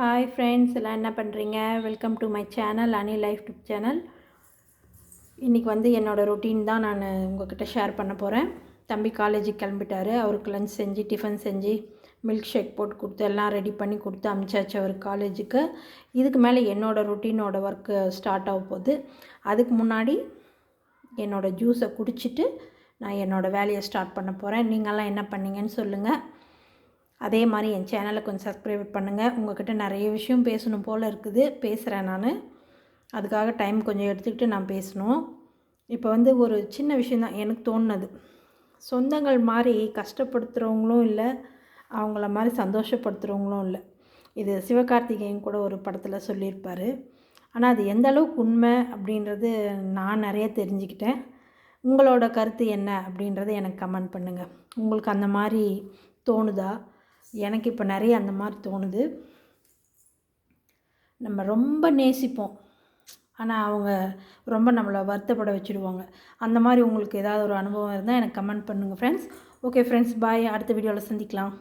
Hi friends எல்லாம் என்ன பண்ணுறீங்க welcome to my channel Ani life tube channel இன்றைக்கி வந்து என்னோடய ரொட்டீன் தான் நான் உங்கள்கிட்ட ஷேர் பண்ண போகிறேன் தம்பி காலேஜுக்கு கிளம்பிட்டார். அவருக்கு லஞ்ச் செஞ்சு டிஃபன் செஞ்சு மில்க் ஷேக் போட்டு கொடுத்து எல்லாம் ரெடி பண்ணி கொடுத்து அனுப்பிச்சாச்சு அவர் காலேஜுக்கு இதுக்கு மேலே என்னோடய ரொட்டீனோட ஒர்க்கு ஸ்டார்ட் ஆக போகுது. அதுக்கு முன்னாடி என்னோடய ஜூஸை குடிச்சிட்டு நான் என்னோடய வேலையை ஸ்டார்ட் பண்ண போகிறேன் நீங்கள்லாம் என்ன பண்ணீங்கன்னு சொல்லுங்கள் அதே மாதிரி என் சேனலை கொஞ்சம் சப்ஸ்கிரைப் பண்ணுங்கள் உங்கள்கிட்ட நிறைய விஷயம் பேசணும் போல் இருக்குது. பேசுகிறேன் நான். அதுக்காக டைம் கொஞ்சம் எடுத்துக்கிட்டு நான் பேசணும். இப்போ வந்து ஒரு சின்ன விஷயந்தான் எனக்கு தோணுனது. சொந்தங்கள் மாதிரி கஷ்டப்படுத்துகிறவங்களும் இல்லை அவங்கள மாதிரி சந்தோஷப்படுத்துகிறவங்களும் இல்லை. இது சிவகார்த்திகேயன் கூட ஒரு படத்தில் சொல்லியிருப்பார். ஆனால் அது எந்த அளவுக்கு உண்மை அப்படின்றது நான் நிறைய தெரிஞ்சுக்கிட்டேன். உங்களோட கருத்து என்ன அப்படின்றத எனக்கு கமெண்ட் பண்ணுங்கள் உங்களுக்கு அந்த மாதிரி தோணுதா? எனக்கு இப்போ நிறைய அந்த மாதிரி தோணுது. நம்ம ரொம்ப நேசிப்போம். ஆனால் அவங்க ரொம்ப நம்மளை வருத்தப்பட வச்சுடுவாங்க அந்த மாதிரி உங்களுக்கு ஏதாவது ஒரு அனுபவம் இருந்தால் எனக்கு கமெண்ட் பண்ணுங்கள் ஃப்ரெண்ட்ஸ் ஓகே ஃப்ரெண்ட்ஸ் பாய் அடுத்த வீடியோவில் சந்திக்கலாம்.